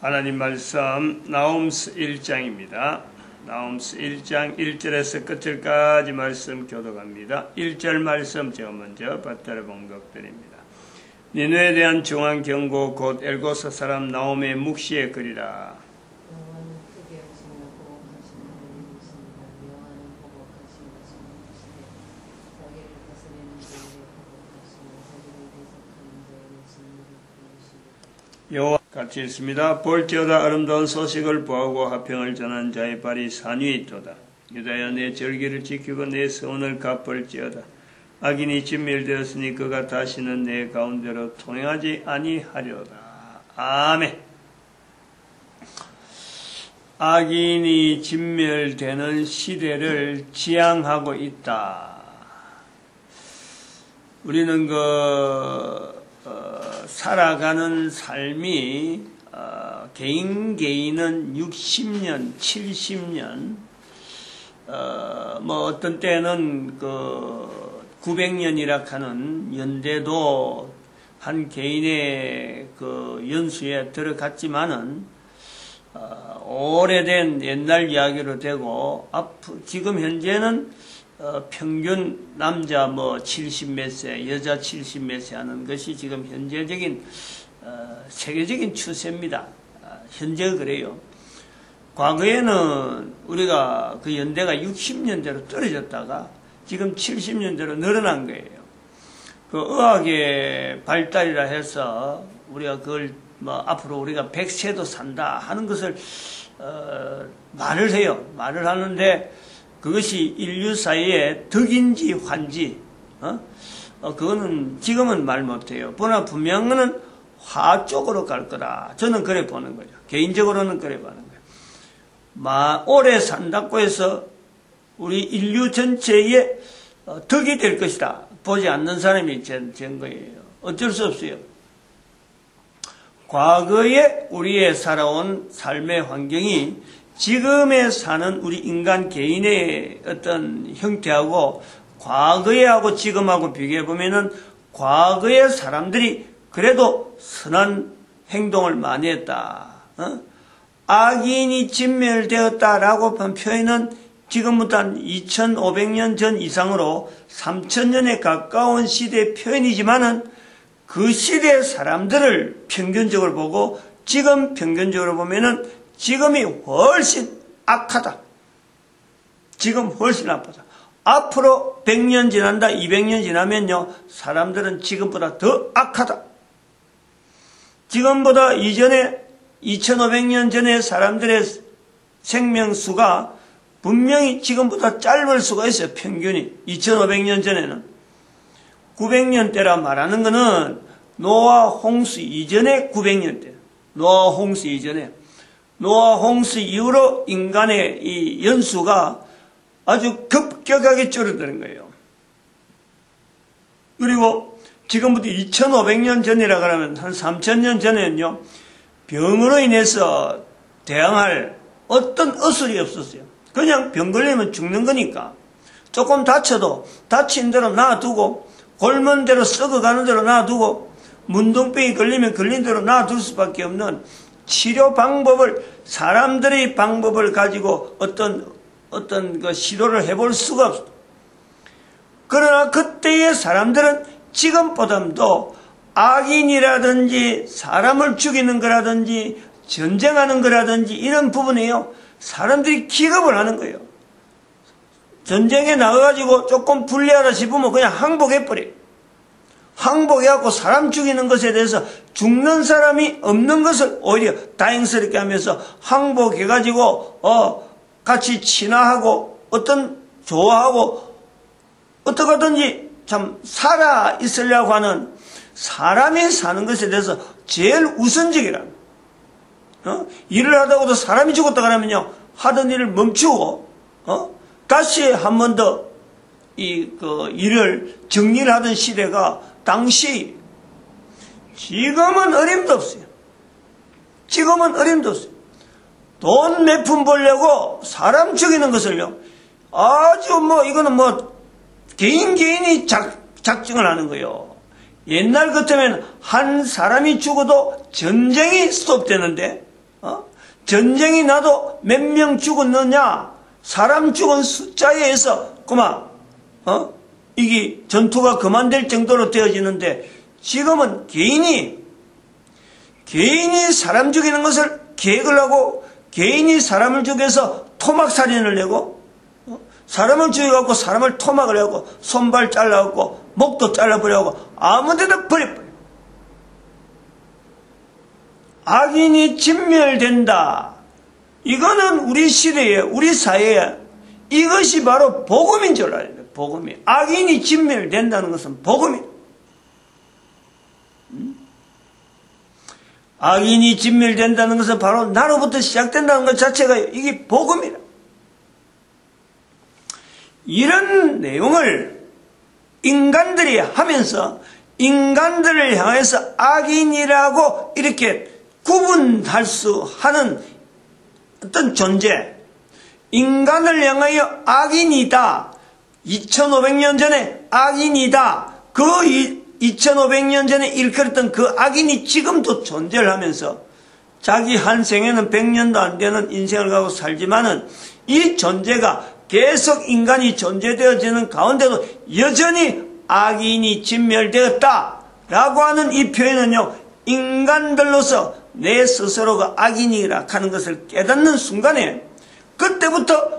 하나님 말씀 나움스 1장입니다. 나움스 1장 1절에서 끝절까지 말씀 교독합니다. 1절 말씀 제가 먼저 받들어 봉독드립니다. 니누에 대한 중앙 경고 곧 엘고사 사람 나움의 묵시의 글이라. 여호와는 크게 하시며 보복하시는 하나님이십니다. 여호와는 보복하신 것을 멈추시되 자기를 다스리는 자에게 보복하시며 자기를 대적하는 자에게 진리를 보이시되 여호와 같이 있습니다. 볼지어다 아름다운 소식을 보하고 화평을 전한 자의 발이 산 위에 있도다. 유다야 내 절기를 지키고 내 서원을 갚을지어다. 악인이 진멸되었으니 그가 다시는 내 가운데로 통행하지 아니하려다. 아멘. 악인이 진멸되는 시대를 지향하고 있다. 우리는 그 어, 살아가는 삶이 어, 개인 개인은 60년, 70년, 어, 뭐 어떤 때는 그 900년이라 하는 연대도 한 개인의 그 연수에 들어갔지만은 어, 오래된 옛날 이야기로 되고 앞 지금 현재는 어, 평균 남자 뭐 70몇 세, 여자 70몇 세 하는 것이 지금 현재적인 어, 세계적인 추세입니다. 아, 현재 그래요. 과거에는 우리가 그 연대가 60년대로 떨어졌다가 지금 70년대로 늘어난 거예요. 그 의학의 발달이라 해서 우리가 그걸 뭐 앞으로 우리가 100세도 산다 하는 것을 어, 말을 해요. 말을 하는데 그것이 인류 사이에 덕인지 환지, 어? 어, 그거는 지금은 말 못해요. 그러나 분명한 거는 화 쪽으로 갈 거다. 저는 그래 보는 거죠. 개인적으로는 그래 보는 거예요. 마, 오래 산다고 해서 우리 인류 전체에 어, 덕이 될 것이다. 보지 않는 사람이 된, 된 거예요. 어쩔 수 없어요. 과거에 우리의 살아온 삶의 환경이 지금에 사는 우리 인간 개인의 어떤 형태하고 과거에하고 지금하고 비교해 보면은 과거의 사람들이 그래도 선한 행동을 많이 했다. 어? 악인이 진멸되었다라고 한 표현은 지금부터 한 2500년 전 이상으로 3000년에 가까운 시대의 표현이지만은 그 시대의 사람들을 평균적으로 보고 지금 평균적으로 보면은 지금이 훨씬 악하다. 지금 훨씬 나쁘다. 앞으로 100년 지난다, 200년 지나면요, 사람들은 지금보다 더 악하다. 지금보다 이전에 2500년 전에 사람들의 생명수가 분명히 지금보다 짧을 수가 있어요, 평균이. 2500년 전에는. 900년 대라 말하는 것은 노아 홍수 이전에 900년 대. 노아 홍수 이전에. 노아 홍수 이후로 인간의 이 연수가 아주 급격하게 줄어드는 거예요. 그리고 지금부터 2500년 전이라 그러면 한 3000년 전에는요, 병으로 인해서 대항할 어떤 어술이 없었어요. 그냥 병 걸리면 죽는 거니까. 조금 다쳐도 다친 대로 놔두고, 골문 대로 썩어가는 대로 놔두고, 문둥병이 걸리면 걸린 대로 놔둘 수밖에 없는 치료 방법을 사람들의 방법을 가지고 어떤 어떤 그 시도를 해볼 수가 없어. 그러나 그때의 사람들은 지금보다도 악인이라든지 사람을 죽이는 거라든지 전쟁하는 거라든지 이런 부분에요. 사람들이 기겁을 하는 거예요. 전쟁에 나가가지고 조금 불리하다 싶으면 그냥 항복해버려요. 항복해갖고 사람 죽이는 것에 대해서 죽는 사람이 없는 것을 오히려 다행스럽게 하면서 항복해가지고, 어, 같이 친화하고, 어떤, 좋아하고, 어떻게든지 참 살아 있으려고 하는 사람이 사는 것에 대해서 제일 우선적이라. 어? 일을 하다가도 사람이 죽었다 그러면요, 하던 일을 멈추고, 어? 다시 한 번 더, 이, 그, 일을 정리를 하던 시대가 당시 지금은 어림도 없어요. 지금은 어림도 없어요. 돈 몇 푼 벌려고 사람 죽이는 것을요. 아주 뭐 이거는 뭐 개인 개인이 작, 작정을 하는 거예요. 옛날 같으면 한 사람이 죽어도 전쟁이 스톱되는데 어? 전쟁이 나도 몇 명 죽었느냐? 사람 죽은 숫자에 의해서 그만 어? 이게 전투가 그만될 정도로 되어지는데 지금은 개인이 개인이 사람 죽이는 것을 계획을 하고 개인이 사람을 죽여서 토막 살인을 내고 어? 사람을 죽여갖고 사람을 토막을 하고 손발 잘라갖고 목도 잘라버려고 아무데나 버려버려. 악인이 진멸된다. 이거는 우리 시대에 우리 사회에 이것이 바로 복음인 줄 알아야 돼. 복음이. 악인이 진멸된다는 것은 복음이. 음? 악인이 진멸된다는 것은 바로 나로부터 시작된다는 것 자체가 이게 복음이라. 이런 내용을 인간들이 하면서 인간들을 향해서 악인이라고 이렇게 구분할 수 하는 어떤 존재, 인간을 향하여 악인이다. 2500년 전에 악인이다. 그 2500년 전에 일컬었던 그 악인이 지금도 존재를 하면서 자기 한 생에는 100년도 안 되는 인생을 가고 살지만은 이 존재가 계속 인간이 존재되어지는 가운데도 여전히 악인이 진멸되었다. 라고 하는 이 표현은요, 인간들로서 내 스스로가 악인이라 하는 것을 깨닫는 순간에 그때부터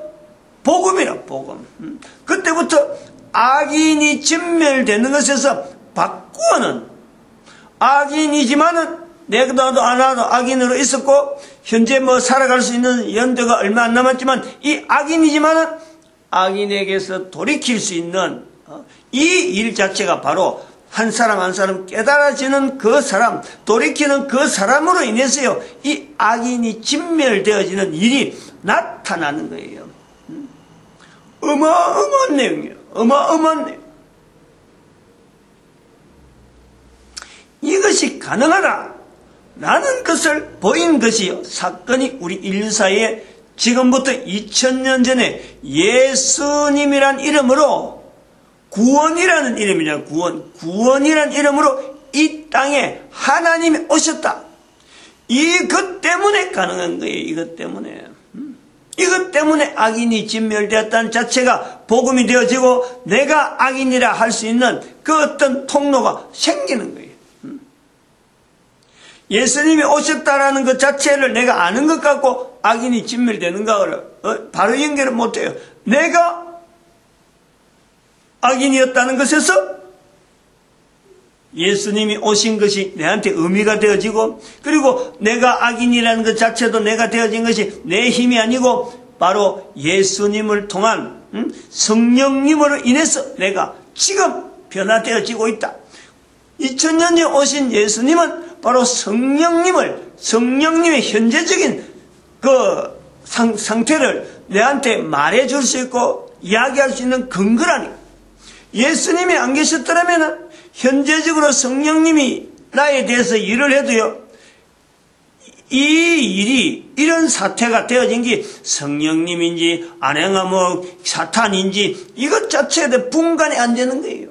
복음이라 복음. 음. 그때부터 악인이 진멸되는 것에서 바꾸어는 악인이지만은 내가 나도 안 하도 악인으로 있었고 현재 뭐 살아갈 수 있는 연대가 얼마 안 남았지만 이 악인이지만은 악인에게서 돌이킬 수 있는 어, 이일 자체가 바로 한 사람 한 사람 깨달아지는 그 사람, 돌이키는 그 사람으로 인해서요, 이 악인이 진멸되어지는 일이 나타나는 거예요. 음. 어마어마한 내용이에요. 어마어마한 내용. 이것이 가능하다. 라는 것을 보인 것이요. 사건이 우리 인류사에 지금부터 2000년 전에 예수님이란 이름으로 구원이라는 이름이냐 구원 구원이라는 이름으로 이 땅에 하나님이 오셨다 이것 때문에 가능한 거예요 이것 때문에 음? 이것 때문에 악인이 진멸되었다는 자체가 복음이 되어지고 내가 악인이라 할 수 있는 그 어떤 통로가 생기는 거예요 음? 예수님이 오셨다라는 것 자체를 내가 아는 것 같고 악인이 진멸되는가 어? 바로 연결을 못해요 내가 악인이었다는 것에서 예수님이 오신 것이 내한테 의미가 되어지고 그리고 내가 악인이라는 것 자체도 내가 되어진 것이 내 힘이 아니고 바로 예수님을 통한 성령님으로 인해서 내가 지금 변화되어지고 있다. 2000년 전에 오신 예수님은 바로 성령님을 성령님의 현재적인 그 상, 상태를 내한테 말해줄 수 있고 이야기할 수 있는 근거라니 예수님이 안 계셨더라면 현재적으로 성령님이 나에 대해서 일을 해도요. 이 일이 이런 사태가 되어진 게 성령님인지 아내가 뭐 사탄인지 이것 자체에 대해 분간이 안 되는 거예요.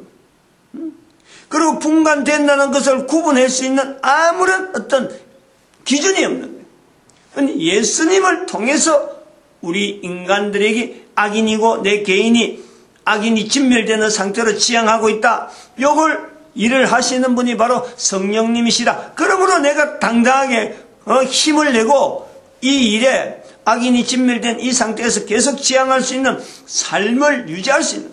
그리고 분간된다는 것을 구분할 수 있는 아무런 어떤 기준이 없는 거예요. 예수님을 통해서 우리 인간들에게 악인이고 내 개인이 악인이 진멸되는 상태로 지향하고 있다. 요걸 일을 하시는 분이 바로 성령님이시다. 그러므로 내가 당당하게 어, 힘을 내고 이 일에 악인이 진멸된 이 상태에서 계속 지향할 수 있는 삶을 유지할 수 있는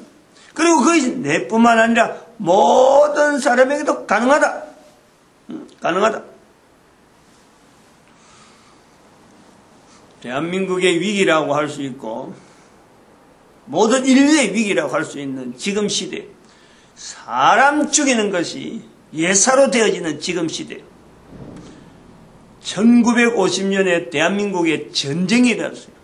그리고 그것이 내뿐만 아니라 모든 사람에게도 가능하다. 음, 가능하다. 대한민국의 위기라고 할 수 있고 모든 인류의 위기라고 할 수 있는 지금 시대, 사람 죽이는 것이 예사로 되어지는 지금 시대, 1950년에 대한민국에 전쟁이 일어났어요.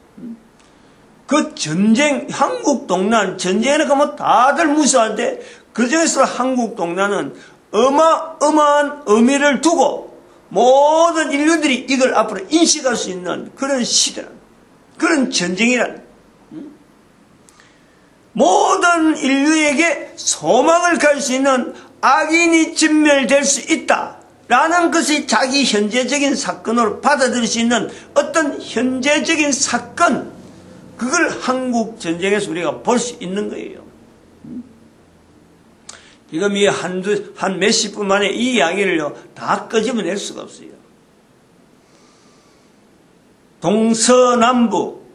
그 전쟁, 한국 동란, 전쟁에 가면 다들 무서워하는데, 그 중에서 한국 동란은 어마어마한 의미를 두고 모든 인류들이 이걸 앞으로 인식할 수 있는 그런 시대라 그런 전쟁이라는 모든 인류에게 소망을 갈 수 있는 악인이 진멸될 수 있다. 라는 것이 자기 현재적인 사건으로 받아들일 수 있는 어떤 현재적인 사건, 그걸 한국 전쟁에서 우리가 볼 수 있는 거예요. 지금 이 한두, 한 몇십 분 만에 이 이야기를요, 다 끄집어낼 수가 없어요. 동서남북,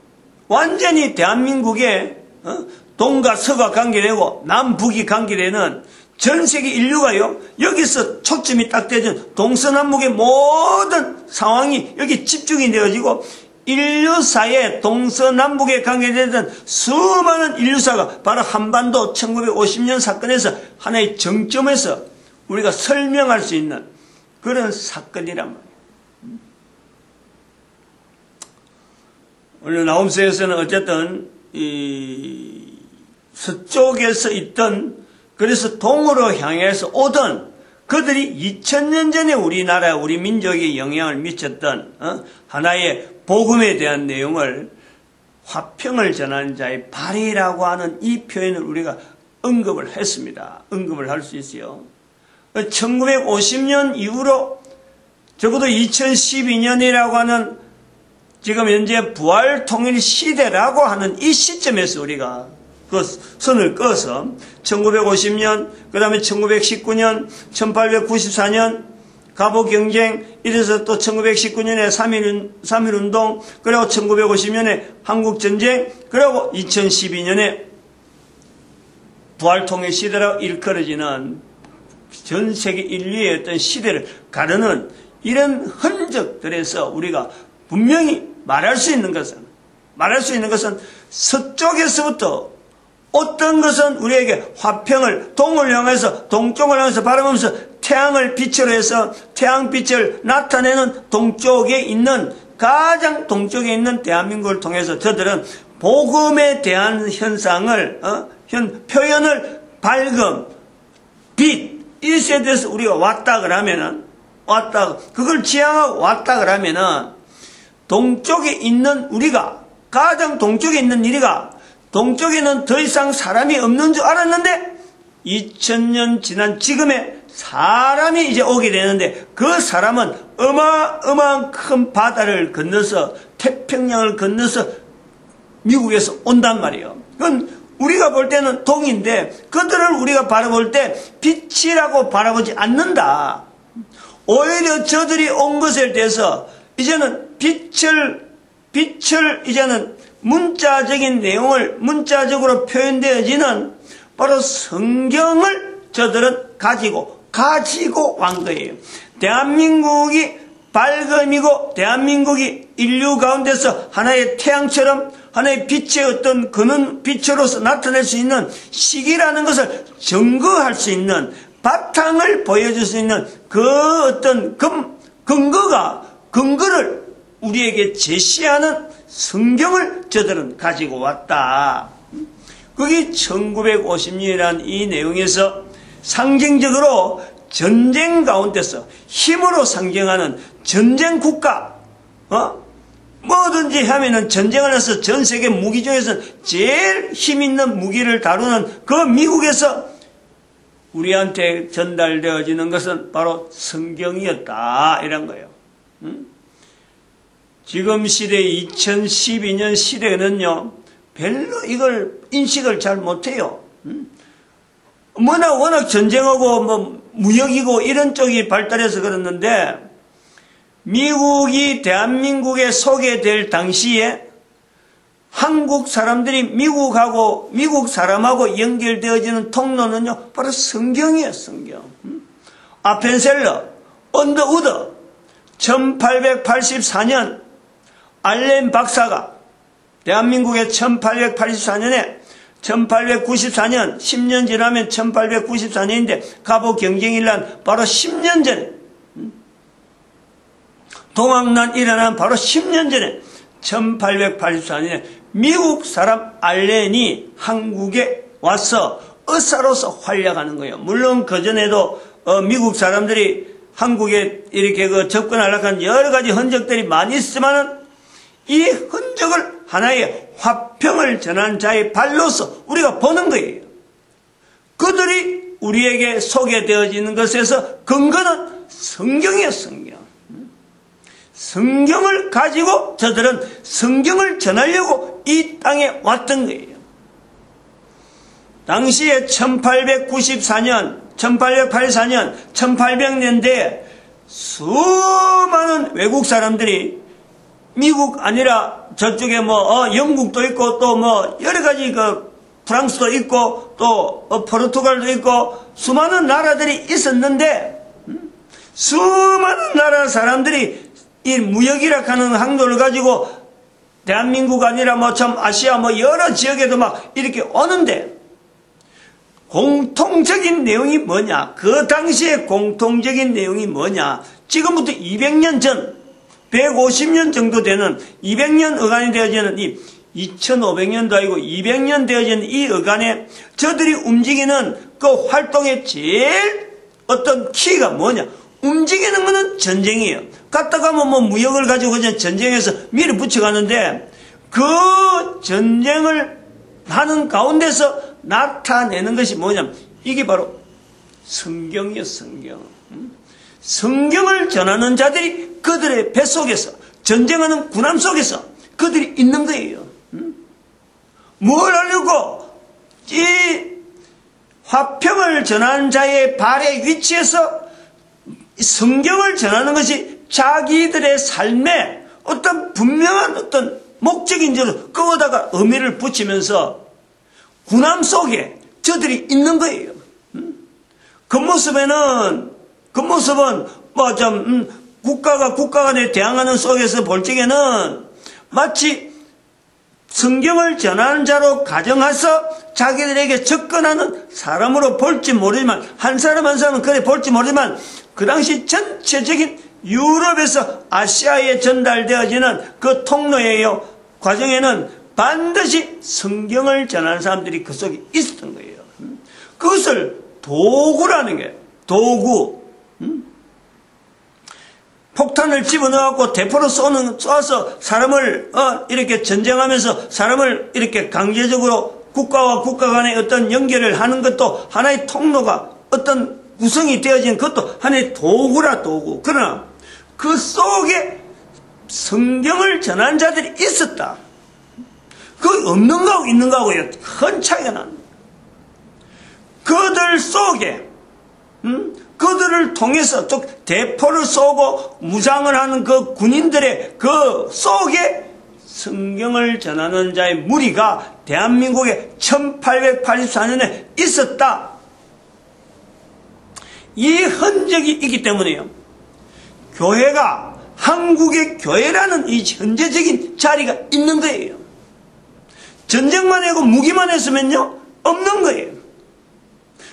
완전히 대한민국의 어? 동과 서가 관계되고 남북이 관계되는 전 세계 인류가요, 여기서 초점이 딱 되죠. 동서남북의 모든 상황이 여기 집중이 되어지고, 인류사의 동서남북에 관계되던 수많은 인류사가 바로 한반도 1950년 사건에서 하나의 정점에서 우리가 설명할 수 있는 그런 사건이란 말이에요. 오늘 나홈스에서는 어쨌든 이 서쪽에서 있던 그래서 동으로 향해서 오던 그들이 2000년 전에 우리나라 우리 민족에 영향을 미쳤던 어? 하나의 복음에 대한 내용을 화평을 전하는 자의 발이라고 하는 이 표현을 우리가 언급을 했습니다. 언급을 할 수 있어요. 1950년 이후로 적어도 2012년이라고 하는 지금 현재 부활 통일 시대라고 하는 이 시점에서 우리가 그 선을 꺼서 1950년, 그 다음에 1919년, 1894년 가보 경쟁, 이래서 또 1919년에 3.1, 3.1 운동, 그리고 1950년에 한국 전쟁, 그리고 2012년에 부활통일 시대라고 일컬어지는 전 세계 인류의 어떤 시대를 가르는 이런 흔적들에서 우리가 분명히 말할 수 있는 것은 말할 수 있는 것은 서쪽에서부터 어떤 것은 우리에게 화평을 동을 향해서 동쪽을 향해서 바라보면서 태양을 빛으로 해서 태양빛을 나타내는 동쪽에 있는 가장 동쪽에 있는 대한민국을 통해서 저들은 복음에 대한 현상을 어? 현 표현을 밝음, 빛 이것에 대해서 우리가 왔다 그러면은 왔다 그걸 지향하고 왔다 그러면은 동쪽에 있는 우리가 가장 동쪽에 있는 우리가 동쪽에는 더 이상 사람이 없는 줄 알았는데 2000년 지난 지금의 사람이 이제 오게 되는데 그 사람은 어마어마한 큰 바다를 건너서 태평양을 건너서 미국에서 온단 말이에요. 그건 우리가 볼 때는 동인데 그들을 우리가 바라볼 때 빛이라고 바라보지 않는다. 오히려 저들이 온 것에 대해서 이제는 빛을 빛을 이제는 문자적인 내용을 문자적으로 표현되어지는 바로 성경을 저들은 가지고 가지고 온 거예요. 대한민국이 밝음이고 대한민국이 인류 가운데서 하나의 태양처럼 하나의 빛의 어떤 그는 빛으로서 나타낼 수 있는 시기라는 것을 증거할 수 있는 바탕을 보여줄 수 있는 그 어떤 근, 근거가 근거를 우리에게 제시하는 성경을 저들은 가지고 왔다. 그게 1950년이라는 이 내용에서 상징적으로 전쟁 가운데서 힘으로 상징하는 전쟁 국가, 어? 뭐든지 하면은 전쟁을 해서 전 세계 무기 중에서 제일 힘 있는 무기를 다루는 그 미국에서 우리한테 전달되어지는 것은 바로 성경이었다. 이런 거예요. 응? 지금 시대 2012년 시대는요, 별로 이걸 인식을 잘 못해요. 뭐나 워낙 전쟁하고 뭐 무역이고 이런 쪽이 발달해서 그랬는데 미국이 대한민국에 소개될 당시에 한국 사람들이 미국하고 미국 사람하고 연결되어지는 통로는요 바로 성경이에요 성경. 아펜셀러 언더우드 1884년 알렌 박사가 대한민국의 1884년에 1894년 10년 지나면 1894년인데 가보 경쟁일난 바로 10년 전에 동학난 일어난 바로 10년 전에 1884년에 미국 사람 알렌이 한국에 와서 의사로서 활약하는 거예요. 물론 그전에도 어 미국 사람들이 한국에 이렇게 그 접근하려고 한 여러 가지 흔적들이 많이 있지만은 이 흔적을 하나의 화평을 전한 자의 발로서 우리가 보는 거예요. 그들이 우리에게 소개되어지는 것에서 근거는 성경이에요, 성경. 성경을 가지고 저들은 성경을 전하려고 이 땅에 왔던 거예요. 당시에 1894년, 1884년, 1800년대에 수많은 외국 사람들이 미국 아니라 저쪽에 뭐 어, 영국도 있고 또 뭐 여러 가지 그 프랑스도 있고 또 어, 포르투갈도 있고 수많은 나라들이 있었는데 음? 수많은 나라 사람들이 이 무역이라 하는 항로를 가지고 대한민국 아니라 뭐 참 아시아 뭐 여러 지역에도 막 이렇게 오는데 공통적인 내용이 뭐냐? 그 당시에 공통적인 내용이 뭐냐? 지금부터 200년 전, 150년 정도 되는 200년 어간이 되어지는 이 2500년도 아니고 200년 되어지는 이 어간에 저들이 움직이는 그 활동의 제일 어떤 키가 뭐냐? 움직이는 것은 전쟁이에요. 갔다 가면 뭐 무역을 가지고 전쟁에서 밀어붙여 가는데 그 전쟁을 하는 가운데서 나타내는 것이 뭐냐면 이게 바로 성경이에요, 성경. 성경을 전하는 자들이 그들의 뱃속에서 전쟁하는 군함 속에서 그들이 있는 거예요. 뭘 하려고 이 화평을 전하는 자의 발의 위치에서 성경을 전하는 것이 자기들의 삶에 어떤 분명한 어떤 목적인 줄 거기다가 의미를 붙이면서 군함 속에 저들이 있는 거예요. 그 모습에는 그 모습은 뭐좀 음, 국가가 국가 간에 대항하는 속에서 볼 적에는 마치 성경을 전하는 자로 가정해서 자기들에게 접근하는 사람으로 볼지 모르지만 한 사람 한 사람은 그래 볼지 모르지만 그 당시 전체적인 유럽에서 아시아에 전달되어지는 그 통로에요 과정에는 반드시 성경을 전하는 사람들이 그 속에 있었던 거예요. 그것을 도구라는 게 도구. 폭탄을 집어넣어갖고 대포로 쏘는, 쏘아서 사람을, 어, 이렇게 전쟁하면서 사람을 이렇게 강제적으로 국가와 국가 간의 어떤 연결을 하는 것도 하나의 통로가 어떤 구성이 되어진 것도 하나의 도구라 도구. 그러나 그 속에 성경을 전한 자들이 있었다. 그 없는 거하고 있는 거하고요. 큰 차이가 납니다. 그들 속에 음? 그들을 통해서 또 대포를 쏘고 무장을 하는 그 군인들의 그 속에 성경을 전하는 자의 무리가 대한민국에 1884년에 있었다. 이 흔적이 있기 때문에요. 교회가 한국의 교회라는 이 현재적인 자리가 있는 거예요. 전쟁만 하고 무기만 했으면요 없는 거예요.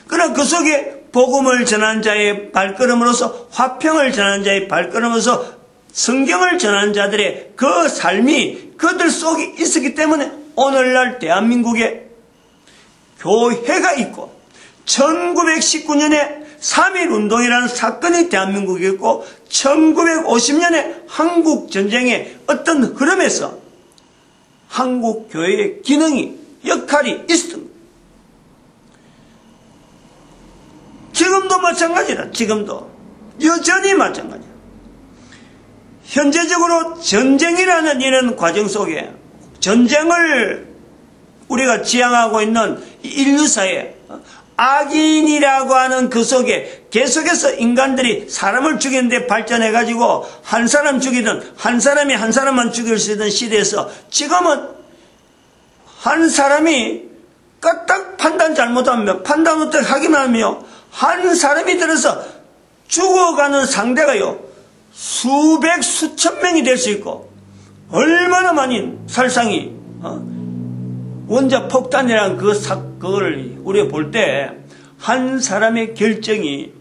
그러나 그 속에 복음을 전한 자의 발걸음으로서 화평을 전한 자의 발걸음으로서 성경을 전한 자들의 그 삶이 그들 속에 있었기 때문에 오늘날 대한민국에 교회가 있고 1919년에 3.1운동이라는 사건이 대한민국에 있고 1950년에 한국 전쟁의 어떤 흐름에서 한국 교회의 기능이 역할이 있습니다. 지금도 마찬가지다. 지금도 여전히 마찬가지야. 현재적으로 전쟁이라는 이런 과정 속에 전쟁을 우리가 지향하고 있는 인류사에 악인이라고 하는 그 속에 계속해서 인간들이 사람을 죽이는데 발전해가지고 한 사람 죽이든 한 사람이 한 사람만 죽일 수 있는 시대에서 지금은 한 사람이 까딱 판단 잘못하면 판단 어떻게 하기만 하며 한 사람이 들어서 죽어가는 상대가요 수백 수천 명이 될 수 있고 얼마나 많은 살상이 어? 원자 폭탄이라는 그 사건을 우리가 볼 때 한 사람의 결정이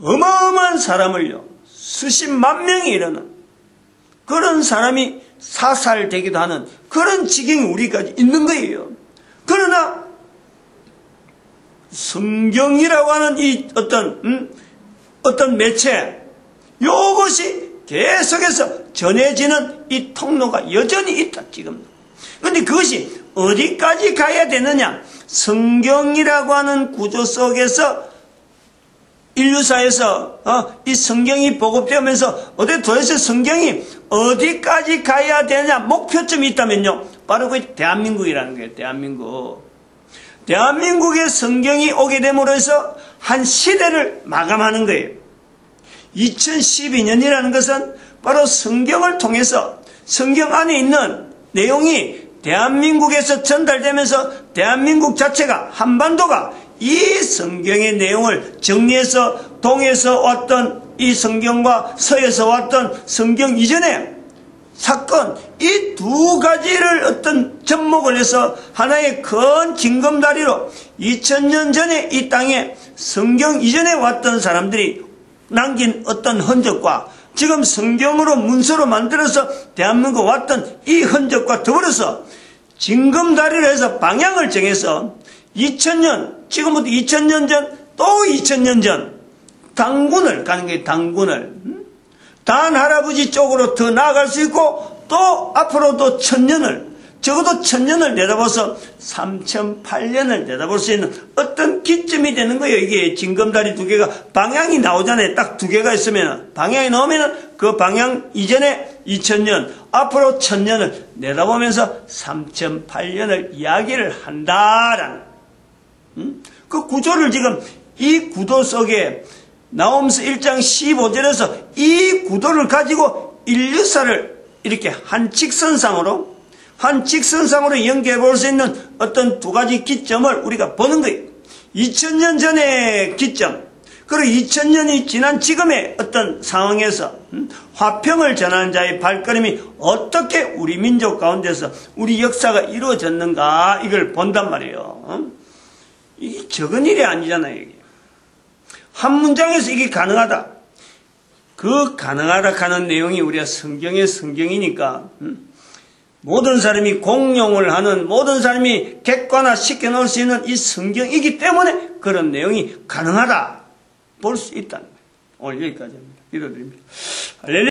어마어마한 사람을요 수십 만 명이 이르는 그런 사람이 사살되기도 하는 그런 지경이 우리까지 있는 거예요. 그러나 성경이라고 하는 이 어떤 음, 어떤 매체 이것이 계속해서 전해지는 이 통로가 여전히 있다 지금. 그런데 그것이 어디까지 가야 되느냐? 성경이라고 하는 구조 속에서 인류사에서 어, 이 성경이 보급되면서 어디 도대체 성경이 어디까지 가야 되냐? 목표점이 있다면요. 바로 그 대한민국이라는 거예요 대한민국 대한민국의 성경이 오게 됨으로 해서 한 시대를 마감하는 거예요. 2012년이라는 것은 바로 성경을 통해서 성경 안에 있는 내용이 대한민국에서 전달되면서 대한민국 자체가 한반도가 이 성경의 내용을 정리해서 동에서 왔던 이 성경과 서에서 왔던 성경 이전에 사건 이 두 가지를 어떤 접목을 해서 하나의 큰 징검다리로 2000년 전에 이 땅에 성경 이전에 왔던 사람들이 남긴 어떤 흔적과 지금 성경으로 문서로 만들어서 대한민국 왔던 이 흔적과 더불어서 징검다리로 해서 방향을 정해서 2000년, 지금부터 2000년 전, 또 2000년 전, 당군을 가는 게 당군을. 단 할아버지 쪽으로 더 나아갈 수 있고, 또 앞으로도 천년을, 적어도 천년을 내다봐서 3008년을 내다볼 수 있는 어떤 기점이 되는 거예요. 이게 징검다리 두 개가 방향이 나오잖아요. 딱 두 개가 있으면 방향이 나오면 그 방향 이전에 2000년, 앞으로 천년을 내다보면서 3008년을 이야기를 한다라는 음? 그 구조를 지금 이 구도 속에 나옴스 1장 15절에서 이 구도를 가지고 인류사를 이렇게 한 직선상으로 한 직선상으로 연결해 볼 수 있는 어떤 두 가지 기점을 우리가 보는 거예요. 2000년 전의 기점, 그리고 2000년이 지난 지금의 어떤 상황에서 음, 화평을 전하는 자의 발걸음이 어떻게 우리 민족 가운데서 우리 역사가 이루어졌는가 이걸 본단 말이에요. 음? 이게 적은 일이 아니잖아요. 이게. 한 문장에서 이게 가능하다. 그 가능하다 하는 내용이 우리가 성경의 성경이니까 음? 모든 사람이 공용을 하는 모든 사람이 객관화 시켜놓을 수 있는 이 성경이기 때문에 그런 내용이 가능하다 볼 수 있다는 거예요. 오늘 여기까지입니다. 기도드립니다. 할렐루야.